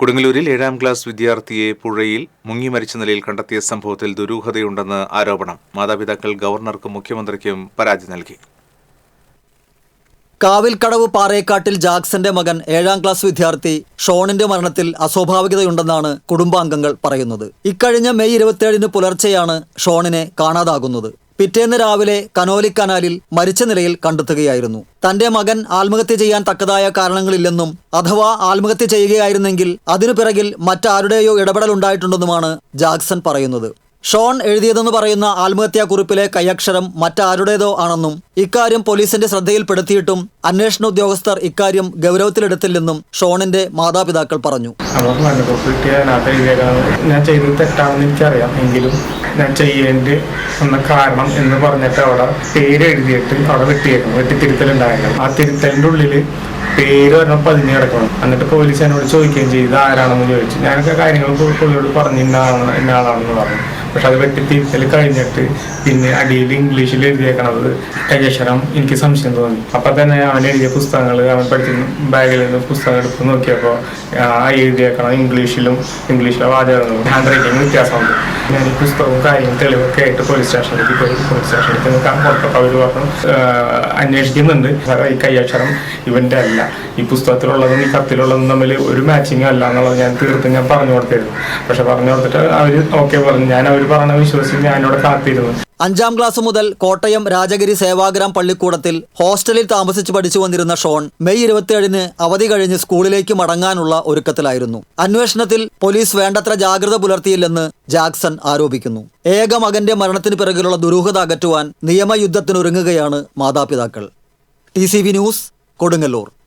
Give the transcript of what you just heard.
കൊടുങ്ങല്ലൂരിൽ ഏഴാം ക്ലാസ് വിദ്യാർത്ഥിയെ പുഴയിൽ മുങ്ങി മരിച്ച നിലയിൽ കണ്ടെത്തിയ സംഭവത്തിൽ ദുരൂഹതയുണ്ടെന്ന് ആരോപണം. മാതാപിതാക്കൾ ഗവർണർക്കും മുഖ്യമന്ത്രിക്കും പരാതി നൽകി. കാവിൽക്കടവ് പാറേക്കാട്ടിൽ ജാക്സന്റെ മകൻ ഏഴാം ക്ലാസ് വിദ്യാർത്ഥി ഷോണിന്റെ മരണത്തിൽ അസ്വാഭാവികതയുണ്ടെന്നാണ് കുടുംബാംഗങ്ങൾ പറയുന്നത്. ഇക്കഴിഞ്ഞ മെയ് ഇരുപത്തിയേഴിന് പുലർച്ചെയാണ് ഷോണിനെ കാണാതാകുന്നത്. പിറ്റേന്ന് രാവിലെ കനോലി കനാലിൽ മരിച്ച നിലയിൽ കണ്ടെത്തുകയായിരുന്നു. തന്റെ മകൻ ആത്മഹത്യ ചെയ്യാൻ തക്കതായ കാരണങ്ങളില്ലെന്നും അഥവാ ആത്മഹത്യ ചെയ്യുകയായിരുന്നെങ്കിൽ അതിനു പിറകിൽ മറ്റാരുടെയോ ഇടപെടൽ ഉണ്ടായിട്ടുണ്ടെന്നുമാണ് ജാക്സൺ പറയുന്നത്. ഷോൺ എഴുതിയതെന്ന് പറയുന്ന ആത്മഹത്യാക്കുറിപ്പിലെ കൈയക്ഷരം മറ്റാരുടേതോ ആണെന്നും ഇക്കാര്യം പോലീസിന്റെ ശ്രദ്ധയിൽപ്പെടുത്തിയിട്ടും അന്വേഷണ ഉദ്യോഗസ്ഥർ ഇക്കാര്യം ഗൗരവത്തിലെടുത്തില്ലെന്നും ഷോണിന്റെ മാതാപിതാക്കൾ പറഞ്ഞു. ഞാൻ ചെയ്തത് തെറ്റാണെന്ന് എനിക്കറിയാം. എങ്കിലും ഞാൻ ചെയ്യേണ്ടി എന്ന കാരണം എന്ന് പറഞ്ഞിട്ട് അവിടെ പേര് എഴുതിയിട്ട് അവിടെ വെട്ടിയേക്കും വെട്ടിത്തിരുത്തലുണ്ടായിരുന്നു ആ തിരുത്തലിന്റെ ഉള്ളിൽ പേര് പറഞ്ഞാൽ പതിഞ്ഞ് കിടക്കണം എന്നിട്ട് പോലീസ് എന്നോട് ചോദിക്കുകയും ചെയ്തു ആരാണെന്ന് ചോദിച്ചു. ഞാനൊക്കെ കാര്യങ്ങൾ പുള്ളിയോട് പറഞ്ഞു ഇന്ന ആളാണ് ഇന്ന ആളാണെന്ന് പറഞ്ഞു. പക്ഷെ അത് വെട്ടിത്തിരുത്തൽ കഴിഞ്ഞിട്ട് പിന്നെ അടിയിൽ ഇംഗ്ലീഷിൽ എഴുതിയേക്കണത് ഏകേശ്വരം എനിക്ക് സംശയം തോന്നി. അപ്പം തന്നെ അവൻ എഴുതിയ പുസ്തകങ്ങൾ അവൻ പഠിക്കുന്ന ബാഗിൽ നിന്ന് പുസ്തകം എടുത്ത് നോക്കിയപ്പോൾ എഴുതിയേക്കണം ഇംഗ്ലീഷിലും ഇംഗ്ലീഷിലെ വാചകങ്ങളും ഹാൻഡ് റൈറ്റിംഗ് വ്യത്യാസമുണ്ട്. ഞാൻ ഈ പുസ്തകവും കാര്യവും തെളിവൊക്കെ ആയിട്ട് പോലീസ് സ്റ്റേഷനിലേക്ക് പോയി. പോലീസ് സ്റ്റേഷനിലേക്ക് നിൽക്കാൻ പുറത്തൊക്കെ അവർ പറഞ്ഞു "ആഹ് അന്വേഷിക്കുന്നുണ്ട്. ഈ കൈയക്ഷരം ഇവന്റെ അല്ല. ഈ പുസ്തകത്തിലുള്ളതും ഈ കത്തിലുള്ളതും തമ്മിൽ ഒരു മാച്ചിങ് അല്ല എന്നുള്ളത് ഞാൻ തീർത്തും ഞാൻ പറഞ്ഞു കൊടുത്തിരുന്നു. പക്ഷെ പറഞ്ഞു കൊടുത്തിട്ട് അവർ ഓക്കെ പറഞ്ഞു. ഞാൻ പറഞ്ഞ വിശ്വസിച്ച് ഞാനിവിടെ കാത്തിരുന്നു. അഞ്ചാം ക്ലാസ് മുതൽ കോട്ടയം രാജഗിരി സേവാഗ്രാം പള്ളിക്കൂടത്തിൽ ഹോസ്റ്റലിൽ താമസിച്ച് പഠിച്ചു വന്നിരുന്ന ഷോൺ മെയ് ഇരുപത്തിയേഴിന് അവധി കഴിഞ്ഞ് സ്കൂളിലേക്ക് മടങ്ങാനുള്ള ഒരുക്കത്തിലായിരുന്നു. അന്വേഷണത്തിൽ പോലീസ് വേണ്ടത്ര ജാഗ്രത പുലർത്തിയില്ലെന്ന് ജാക്സൺ ആരോപിക്കുന്നു. ഏക മകന്റെ മരണത്തിന് പിറകിലുള്ള ദുരൂഹത അകറ്റുവാൻ നിയമയുദ്ധത്തിനൊരുങ്ങുകയാണ് മാതാപിതാക്കൾ. T news Kodungallur.